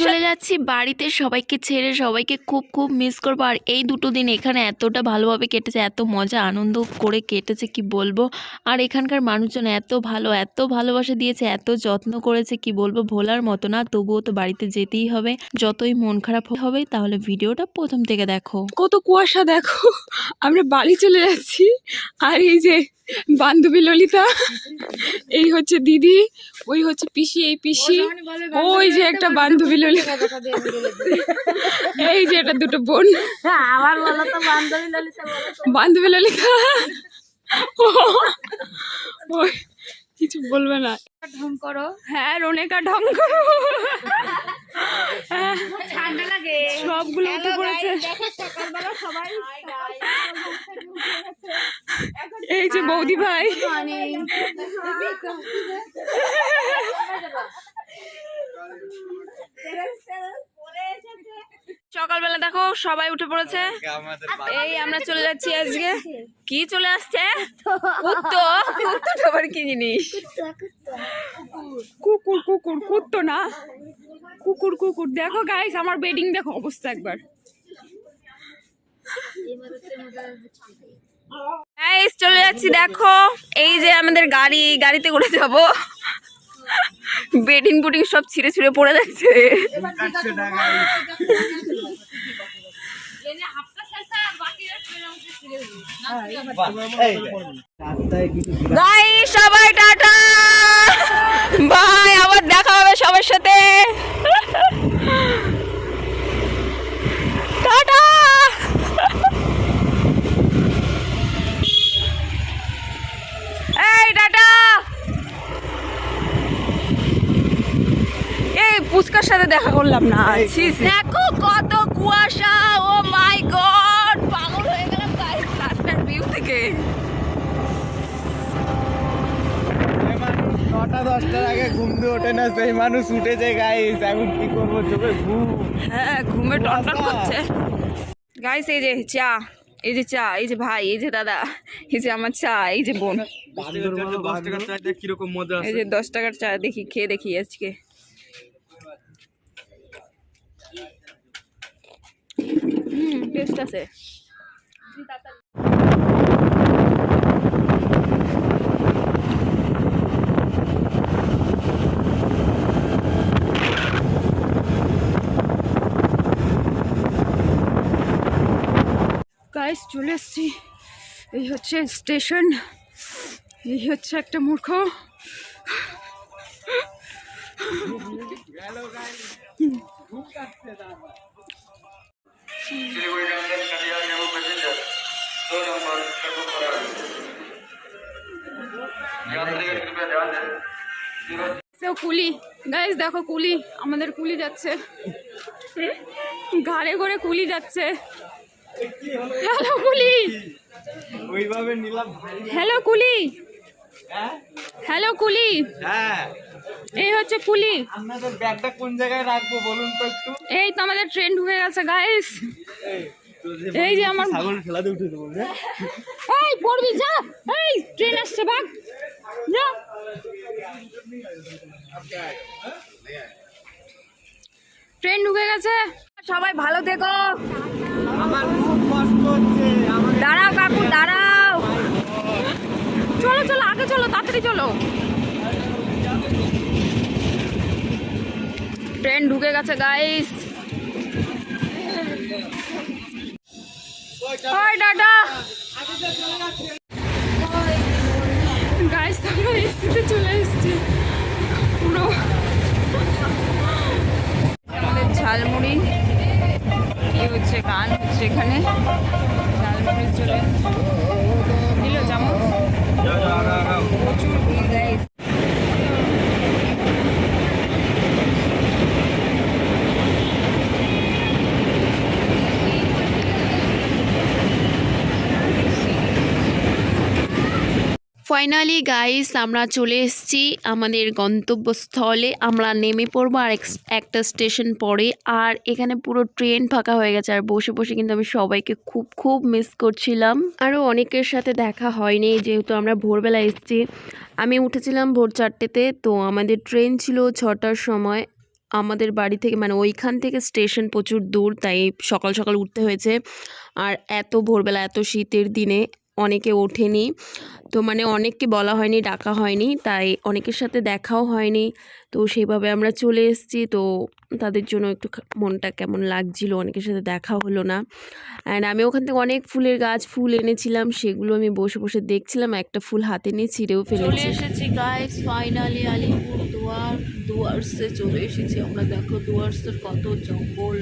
চলে যাচ্ছি বাড়িতে সবাইকে ছেড়ে সবাইকে খুব খুব মিস করব। আর এই দুটো দিন এখানে এতটা ভালোভাবে কেটেছে এত মজা আনন্দ করে কেটেছে কি বলব? আর এখানকার মানুষজন এত ভালো এত ভালোবাসা দিয়েছে এত যত্ন করেছে কি বলব? ভোলার মতো না তবুও তো বাড়িতে যেতেই হবে। যতই মন খারাপ হবে তাহলে ভিডিওটা প্রথম থেকে দেখো। কত কুয়াশা দেখো। আমরা বাড়ি চলে যাচ্ছি। আর এই যে বান্ধবী ললিতা। এই হচ্ছে দিদি ওই হচ্ছে পিসি এই পিসি। ওই যে একটা বান্ধবী ললিতা। এই যে এটা দুটো বোন। বলো তো বান্ধবী ললিতা বান্ধবী ললিতা। ওই কিছু বলবে না। ঢং করো। হ্যাঁ রনেকা ঢং করো। হ্যাঁ, ঠান্ডা লাগে। সবগুলো উঠে পড়েছে। সকালবেলা সবাই এই যে বৌদি ভাই। সকালবেলা দেখো সবাই উঠে পড়েছে। এই আমরা চলে যাচ্ছি আজকে। কি চলে আসছে? কুত্তো। কুত্তো। আবার কি জিনিস? কুকুর কুকুর কুত্তো না। কুকুর কুকুর। দেখো গাইস আমার বেডিং দেখো অবস্থা একবার। গাইস চলে যাচ্ছি দেখো। এই যে আমাদের গাড়ি গাড়িতে করে যাব। বেডিং বুটিং সব ছিঁড়ে ছিঁড়ে পড়ে যাচ্ছে। সবাই সবাই টাটা ভাই আবার দেখা হবে সবার সাথে টাটা এই টাটা পুচকার সাথে দেখা করলাম না? দেখো কত কুয়াশা ও মাই গড পাগল হয়ে গেলাম গাইস রাস্তার ভিউ থেকে। নটা দশটার আগে ঘুম দিয়ে ওঠে না সেই মানুষ উঠে যায় গাইস এখন কি করব চোখে ঘুম। হ্যাঁ ঘুমে টনটন করছে। গাইস এই যে চা এই যে চা এই যে ভাই এই যে দাদা এই যে আমার চা এই যে বোন। দশ কীরকম মজা এই যে দশ টাকার চা দেখি খেয়ে দেখি আজকে। হুম টেস্ট আছে। গাইস চলে এসছি। এই হচ্ছে স্টেশন। এই হচ্ছে একটা মূর্খ। Siliguri junction Katihar MEMU passenger दो नंबर कटो खड़ा यात्रीगण कृपया ध्यान दें जीरो তো কুলি গাইস দেখো কুলি আমাদের কুলি যাচ্ছে ঘাড়ে করে কুলি যাচ্ছে হ্যালো কুলি ওইভাবে নিলাম ভাই হ্যালো কুলি হ্যাঁ হ্যালো কুলি হ্যাঁ এই হচ্ছে কুলি। আপনাদের ব্যাগটা কোন জায়গায় রাখব বলুন তো একটু? এই তো আমাদের ট্রেন ঢুকে গেছে গাইস এই যে আমার ছাগল খেলাতে উঠে দেবো হ্যাঁ? এই পড়বি যা। এই ট্রেন আসছে ভাগ। যা। ট্রেন ঢুকে গেছে। সবাই ভালো থেকো। আমার খুব কষ্ট হচ্ছে দাঁড়াও কাকু দাঁড়াও। চলো চলো আগে চলো তাড়াতাড়ি চলো। ট্রেন ঢুকে গেছে গাইস গাইস চলে আমাদের ঝালমুড়ি। কি হচ্ছে, গান হচ্ছে এখানে? ঝালমুড়ির চলে প্রচুর ভিড়, guys। ফাইনালি গাইস আমরা চলে এসেছি আমাদের গন্তব্যস্থলে। আমরা নেমে পড়ব আর একটা স্টেশন পরে। আর এখানে পুরো ট্রেন ফাঁকা হয়ে গেছে। আর বসে বসে কিন্তু আমি সবাইকে খুব খুব মিস করছিলাম। আরও অনেকের সাথে দেখা হয়নি, যেহেতু আমরা ভোরবেলা এসেছি। আমি উঠেছিলাম ভোর চারটেতে। তো আমাদের ট্রেন ছিল ছটার সময়। আমাদের বাড়ি থেকে মানে ওইখান থেকে স্টেশন প্রচুর দূর, তাই সকাল সকাল উঠতে হয়েছে। আর এত ভোরবেলা, এত শীতের দিনে অনেকে ওঠেনি। তো মানে অনেককে বলা হয়নি ডাকা হয়নি তাই অনেকের সাথে দেখাও হয়নি। তো সেইভাবে আমরা চলে এসেছি। তো তাদের জন্য একটু মনটা কেমন লাগছিল? অনেকের সাথে দেখা হলো না। অ্যান্ড আমি ওখান থেকে অনেক ফুলের গাছ ফুল এনেছিলাম সেগুলো আমি বসে বসে দেখছিলাম। একটা ফুল হাতে নিয়ে ছিঁড়েও ফেলেছি। চলে এসেছি গাইস ফাইনালি আলিপুর দুয়ার দুয়ার্সে চলে এসেছি আমরা। দেখো দুয়ার্সের কত জঙ্গল।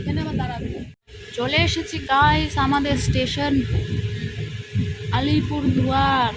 চলে এসেছি গাইস আমাদের স্টেশন আলিপুর দুয়ার